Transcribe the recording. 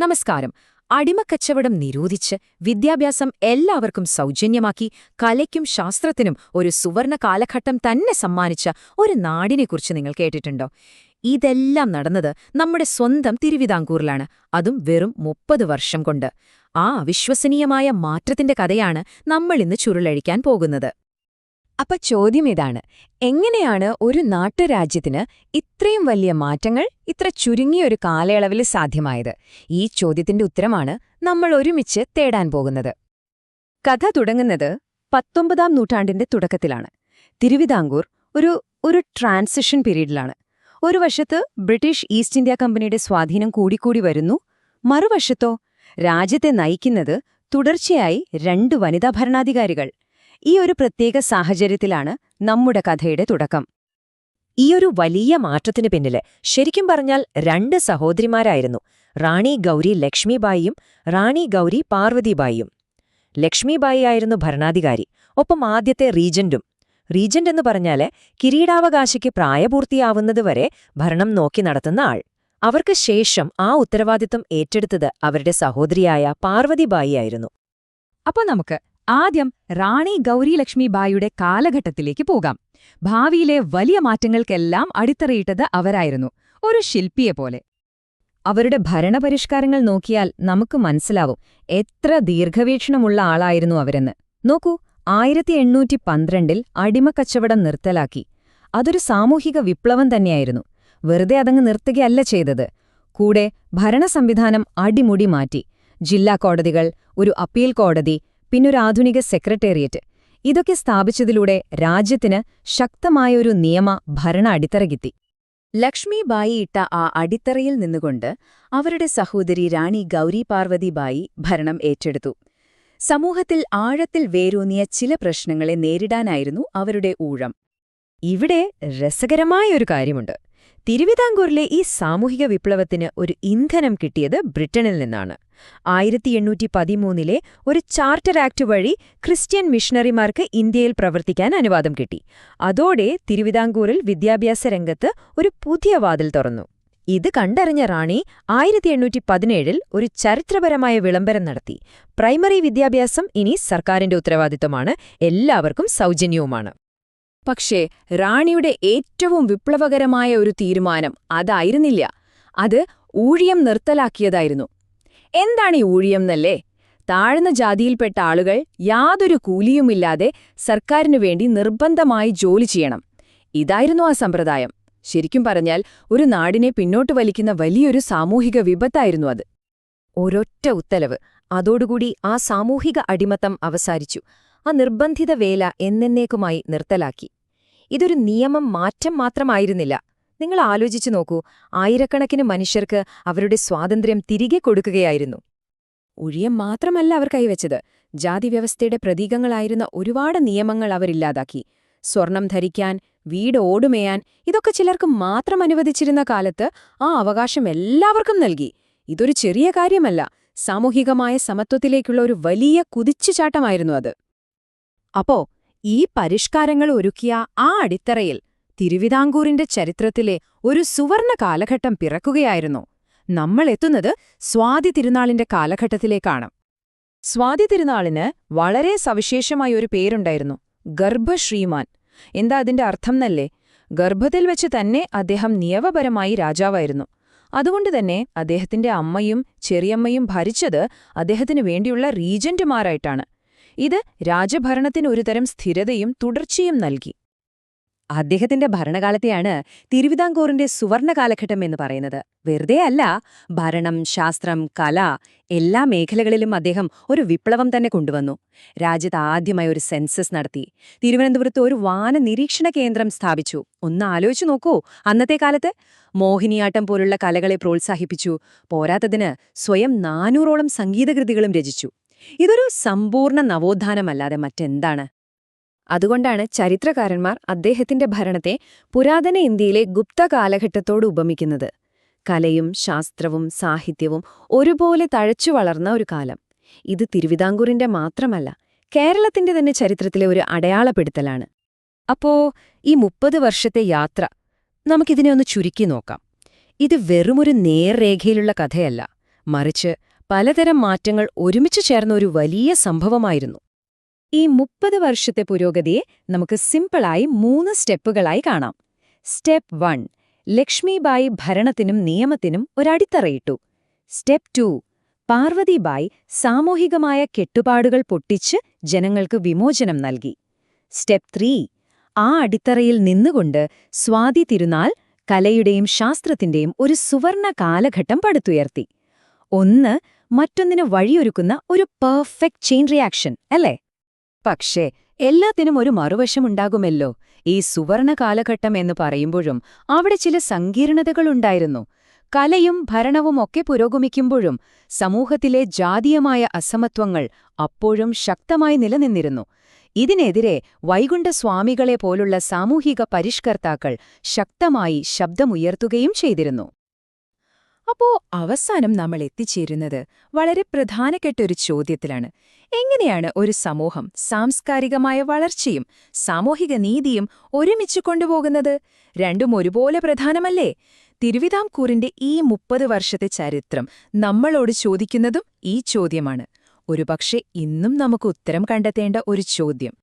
നമസ്കാരം. അടിമക്കച്ചവടം നിരോധിച്ച് വിദ്യാഭ്യാസം എല്ലാവർക്കും സൗജന്യമാക്കി കലയ്ക്കും ശാസ്ത്രത്തിനും ഒരു സുവർണ കാലഘട്ടം തന്നെ സമ്മാനിച്ച ഒരു നാടിനെക്കുറിച്ച് നിങ്ങൾ കേട്ടിട്ടുണ്ടോ? ഇതെല്ലാം നടന്നത് നമ്മുടെ സ്വന്തം തിരുവിതാംകൂറിലാണ്. അതും വെറും മുപ്പത് വർഷം കൊണ്ട്. ആ അവിശ്വസനീയമായ മാറ്റത്തിന്റെ കഥയാണ് നമ്മളിന്ന് ചുരുളഴിക്കാൻ പോകുന്നത്. അപ്പൊ ചോദ്യം ഇതാണ്. എങ്ങനെയാണ് ഒരു നാട്ടുരാജ്യത്തിന് ഇത്രയും വലിയ മാറ്റങ്ങൾ ഇത്ര ചുരുങ്ങിയ ഒരു കാലയളവിൽ സാധ്യമായത്? ഈ ചോദ്യത്തിന്റെ ഉത്തരമാണ് നമ്മൾ ഒരുമിച്ച് തേടാൻ പോകുന്നത്. കഥ തുടങ്ങുന്നത് പത്തൊമ്പതാം നൂറ്റാണ്ടിന്റെ തുടക്കത്തിലാണ്. തിരുവിതാംകൂർ ഒരു ഒരു ട്രാൻസിഷൻ പീരീഡിലാണ്. ഒരു വശത്ത് ബ്രിട്ടീഷ് ഈസ്റ്റ് ഇന്ത്യ കമ്പനിയുടെ സ്വാധീനം കൂടിക്കൂടി വരുന്നു മറുവശത്തോ രാജ്യത്തെ നയിക്കുന്നത് തുടർച്ചയായി രണ്ട് വനിതാ ഭരണാധികാരികൾ ഈ ഒരു പ്രത്യേക സാഹചര്യത്തിലാണ് നമ്മുടെ കഥയുടെ തുടക്കം. ഈ ഒരു വലിയ മാറ്റത്തിന് പിന്നിൽ ശരിക്കും പറഞ്ഞാൽ രണ്ട് സഹോദരിമാരായിരുന്നു. റാണി ഗൗരി ലക്ഷ്മിബായിയും റാണി ഗൗരി പാർവതിബായിയും. ലക്ഷ്മിബായി ആയിരുന്നു ഭരണാധികാരി ഒപ്പം ആദ്യത്തെ റീജന്റും. റീജന്റ് എന്ന് പറഞ്ഞാൽ കിരീടാവകാശിക്ക് പ്രായപൂർത്തിയാവുന്നതുവരെ ഭരണം നോക്കി നടത്തുന്ന ആൾ. അവർക്ക് ശേഷം ആ ഉത്തരവാദിത്വം ഏറ്റെടുത്തത് അവരുടെ സഹോദരിയായ പാർവതിബായി ആയിരുന്നു. അപ്പോൾ നമുക്ക് ആദ്യം റാണി ഗൗരി ലക്ഷ്മിബായിയുടെ കാലഘട്ടത്തിലേക്ക് പോകാം. ഭാവിയിലെ വലിയ മാറ്റങ്ങൾക്കെല്ലാം അടിത്തറയിട്ടത് അവരായിരുന്നു ഒരു ശില്പിയെപ്പോലെ അവരുടെ ഭരണപരിഷ്കാരങ്ങൾ നോക്കിയാൽ നമുക്ക് മനസ്സിലാവും എത്ര ദീർഘവീക്ഷണമുള്ള ആളായിരുന്നു അവരെന്ന്. നോക്കൂ ആയിരത്തി എണ്ണൂറ്റി പന്ത്രണ്ടിൽ അടിമക്കച്ചവടം നിർത്തലാക്കി. അതൊരു സാമൂഹിക വിപ്ലവം തന്നെയായിരുന്നു. വെറുതെ അതങ്ങ് നിർത്തുകയല്ല ചെയ്തത്. കൂടെ ഭരണസംവിധാനം അടിമുടി മാറ്റി. ജില്ലാ കോടതികൾ ഒരു അപ്പീൽ കോടതി പിന്നൊരാധുനിക സെക്രട്ടേറിയറ്റ്. ഇതൊക്കെ സ്ഥാപിച്ചതിലൂടെ രാജ്യത്തിന് ശക്തമായൊരു നിയമ ഭരണ അടിത്തറ കിട്ടി ലക്ഷ്മിബായി ഇട്ട ആ അടിത്തറയിൽ നിന്നുകൊണ്ട് അവരുടെ സഹോദരി റാണി ഗൗരി പാർവതിബായി ഭരണം ഏറ്റെടുത്തു. സമൂഹത്തിൽ ആഴത്തിൽ വേരൂന്നിയ ചില പ്രശ്നങ്ങളെ നേരിടാനായിരുന്നു അവരുടെ ഊഴം. ഇവിടെ രസകരമായൊരു കാര്യമുണ്ട്. തിരുവിതാംകൂറിലെ ഈ സാമൂഹിക വിപ്ലവത്തിന് ഒരു ഇന്ധനം കിട്ടിയത് ബ്രിട്ടനിൽ നിന്നാണ്. ആയിരത്തി എണ്ണൂറ്റി പതിമൂന്നിലെ ഒരു ചാർട്ടർ ആക്ട് വഴി ക്രിസ്ത്യൻ മിഷണറിമാർക്ക് ഇന്ത്യയിൽ പ്രവർത്തിക്കാൻ അനുവാദം കിട്ടി. അതോടെ തിരുവിതാംകൂറിൽ വിദ്യാഭ്യാസ രംഗത്ത് ഒരു പുതിയ വാതിൽ തുറന്നു. ഇത് കണ്ടറിഞ്ഞ റാണി ആയിരത്തി എണ്ണൂറ്റി പതിനേഴിൽ ഒരു ചരിത്രപരമായ വിളംബരം നടത്തി. പ്രൈമറി വിദ്യാഭ്യാസം ഇനി സർക്കാരിന്റെ ഉത്തരവാദിത്തമാണ് എല്ലാവർക്കും സൗജന്യവുമാണ്. പക്ഷേ റാണിയുടെ ഏറ്റവും വിപ്ലവകരമായ ഒരു തീരുമാനം അതായിരുന്നില്ല. അത് ഊഴിയം നിർത്തലാക്കിയതായിരുന്നു. എന്താണ് ഈ ഊഴിയം എന്നല്ലേ താഴ്ന്ന ജാതിയിൽപ്പെട്ട ആളുകൾ യാതൊരു കൂലിയുമില്ലാതെ സർക്കാരിനു വേണ്ടി നിർബന്ധമായി ജോലി ചെയ്യണം. ഇതായിരുന്നു ആ സമ്പ്രദായം. ശരിക്കും പറഞ്ഞാൽ ഒരു നാടിനെ പിന്നോട്ട് വലിക്കുന്ന വലിയൊരു സാമൂഹിക വിപത്തായിരുന്നു അത്. ഒരൊറ്റ ഉത്തരവ്. അതോടുകൂടി ആ സാമൂഹിക അടിമത്തം അവസാനിച്ചു. ആ നിർബന്ധിത വേല എന്നേക്കുമായി നിർത്തലാക്കി. ഇതൊരു നിയമം മാറ്റം മാത്രമായിരുന്നില്ല. നിങ്ങൾ ആലോചിച്ചു നോക്കൂ. ആയിരക്കണക്കിന് മനുഷ്യർക്ക് അവരുടെ സ്വാതന്ത്ര്യം തിരികെ കൊടുക്കുകയായിരുന്നു. ഒഴിയം മാത്രമല്ല അവർ കൈവച്ചത്. ജാതിവ്യവസ്ഥയുടെ പ്രതീകങ്ങളായിരുന്ന ഒരുപാട് നിയമങ്ങൾ അവരില്ലാതാക്കി സ്വർണം ധരിക്കാൻ വീട് ഓടുമേയാൻ ഇതൊക്കെ ചിലർക്ക് മാത്രം അനുവദിച്ചിരുന്ന കാലത്ത് ആ അവകാശം എല്ലാവർക്കും നൽകി. ഇതൊരു ചെറിയ കാര്യമല്ല. സാമൂഹികമായ സമത്വത്തിലേക്കുള്ള ഒരു വലിയ കുതിച്ചുചാട്ടമായിരുന്നു അത്. അപ്പോ ഈ പരിഷ്കാരങ്ങൾ ഒരുക്കിയ ആ അടിത്തറയിൽ തിരുവിതാംകൂറിന്റെ ചരിത്രത്തിലെ ഒരു സുവർണ കാലഘട്ടം പിറക്കുകയായിരുന്നു. നമ്മൾ എത്തുന്നത് സ്വാതി തിരുനാളിന്റെ കാലഘട്ടത്തിലേക്കാണ്. സ്വാതി തിരുനാളിന് വളരെ സവിശേഷമായ ഒരു പേരുണ്ടായിരുന്നു. ഗർഭശ്രീമാൻ. എന്താ അതിന്റെ അർത്ഥം എന്നല്ലേ? ഗർഭത്തിൽ വെച്ച് തന്നെ അദ്ദേഹം നിയമപരമായി രാജാവായിരുന്നു. അതുകൊണ്ട് തന്നെ അദ്ദേഹത്തിന്റെ അമ്മയും ചെറിയമ്മയും ഭരിച്ചത് അദ്ദേഹത്തിനു വേണ്ടിയുള്ള റീജന്റുമാരായിട്ടാണ്. ഇത് രാജഭരണത്തിന് ഒരുതരം സ്ഥിരതയും തുടർച്ചയും നൽകി. അദ്ദേഹത്തിന്റെ ഭരണകാലത്തെയാണ് തിരുവിതാംകൂറിന്റെ സുവർണ കാലഘട്ടം എന്ന് പറയുന്നത്. വെറുതെ അല്ല ഭരണം ശാസ്ത്രം കല എല്ലാ മേഖലകളിലും അദ്ദേഹം ഒരു വിപ്ലവം തന്നെ കൊണ്ടുവന്നു. രാജ്യത്ത് ആദ്യമായി ഒരു സെൻസസ് നടത്തി. തിരുവനന്തപുരത്ത് ഒരു വാന നിരീക്ഷണ കേന്ദ്രം സ്ഥാപിച്ചു. ഒന്ന് ആലോചിച്ചു നോക്കൂ അന്നത്തെ കാലത്ത് മോഹിനിയാട്ടം പോലുള്ള കലകളെ പ്രോത്സാഹിപ്പിച്ചു. പോരാത്തതിന് സ്വയം നാനൂറോളം സംഗീതകൃതികളും രചിച്ചു. ഇതൊരു സമ്പൂർണ നവോത്ഥാനമല്ലാതെ മറ്റെന്താണ്? അതുകൊണ്ടാണ് ചരിത്രകാരന്മാർ അദ്ദേഹത്തിന്റെ ഭരണത്തെ പുരാതന ഇന്ത്യയിലെ ഗുപ്ത കാലഘട്ടത്തോട് ഉപമിക്കുന്നത്. കലയും ശാസ്ത്രവും സാഹിത്യവും ഒരുപോലെ തഴച്ചു വളർന്ന ഒരു കാലം. ഇത് തിരുവിതാംകൂറിന്റെ മാത്രമല്ല കേരളത്തിന്റെ തന്നെ ചരിത്രത്തിലെ ഒരു അടയാളപ്പെടുത്തലാണ്. അപ്പോ ഈ മുപ്പത് വർഷത്തെ യാത്ര നമുക്കിതിനെ ഒന്ന് ചുരുക്കി നോക്കാം. ഇത് വെറുമൊരു നേർരേഖയിലുള്ള കഥയല്ല മറിച്ച് പലതരം മാറ്റങ്ങൾ ഒരുമിച്ചു ചേർന്ന ഒരു വലിയ സംഭവമായിരുന്നു. ഈ മുപ്പത് വർഷത്തെ പുരോഗതിയെ നമുക്ക് സിമ്പിളായി മൂന്ന് സ്റ്റെപ്പുകളായി കാണാം. സ്റ്റെപ്പ് വൺ ലക്ഷ്മിബായി ഭരണത്തിനും നിയമത്തിനും ഒരടിത്തറയിട്ടു. സ്റ്റെപ്പ് ടു പാർവതിബായി സാമൂഹികമായ കെട്ടുപാടുകൾ പൊട്ടിച്ച് ജനങ്ങൾക്ക് വിമോചനം നൽകി. സ്റ്റെപ്പ് ത്രീ ആ അടിത്തറയിൽ നിന്നുകൊണ്ട് സ്വാതി തിരുനാൾ കലയുടെയും ശാസ്ത്രത്തിന്റെയും ഒരു സുവർണ കാലഘട്ടം പടുത്തുയർത്തി. ഒന്ന് മറ്റൊന്നിന് വഴിയൊരുക്കുന്ന ഒരു പെർഫെക്റ്റ് ചെയിൻ റിയാക്ഷൻ അല്ലേ? പക്ഷേ എല്ലാത്തിനും ഒരു മറുവശമുണ്ടാകുമല്ലോ. ഈ സുവർണ കാലഘട്ടം എന്ന് പറയുമ്പോഴും അവിടെ ചില സങ്കീർണതകളുണ്ടായിരുന്നു. കലയും ഭരണവും ഒക്കെ പുരോഗമിക്കുമ്പോഴും സമൂഹത്തിലെ ജാതീയമായ അസമത്വങ്ങൾ അപ്പോഴും ശക്തമായി നിലനിന്നിരുന്നു. ഇതിനെതിരെ വൈകുണ്ഠസ്വാമികളെ പോലുള്ള സാമൂഹിക പരിഷ്കർത്താക്കൾ ശക്തമായി ശബ്ദമുയർത്തുകയും ചെയ്തിരുന്നു. അപ്പോ അവസാനം നമ്മൾ എത്തിച്ചേരുന്നത് വളരെ പ്രധാനപ്പെട്ടൊരു ചോദ്യത്തിലാണ്. എങ്ങനെയാണ് ഒരു സമൂഹം സാംസ്കാരികമായ വളർച്ചയും സാമൂഹിക നീതിയും ഒരുമിച്ച് കൊണ്ടുപോകുന്നത്? രണ്ടും ഒരുപോലെ പ്രധാനമല്ലേ? തിരുവിതാംകൂറിന്റെ ഈ മുപ്പത് വർഷത്തെ ചരിത്രം നമ്മളോട് ചോദിക്കുന്നതും ഈ ചോദ്യമാണ്. ഒരുപക്ഷെ ഇന്നും നമുക്ക് ഉത്തരം കണ്ടെത്തേണ്ട ഒരു ചോദ്യം.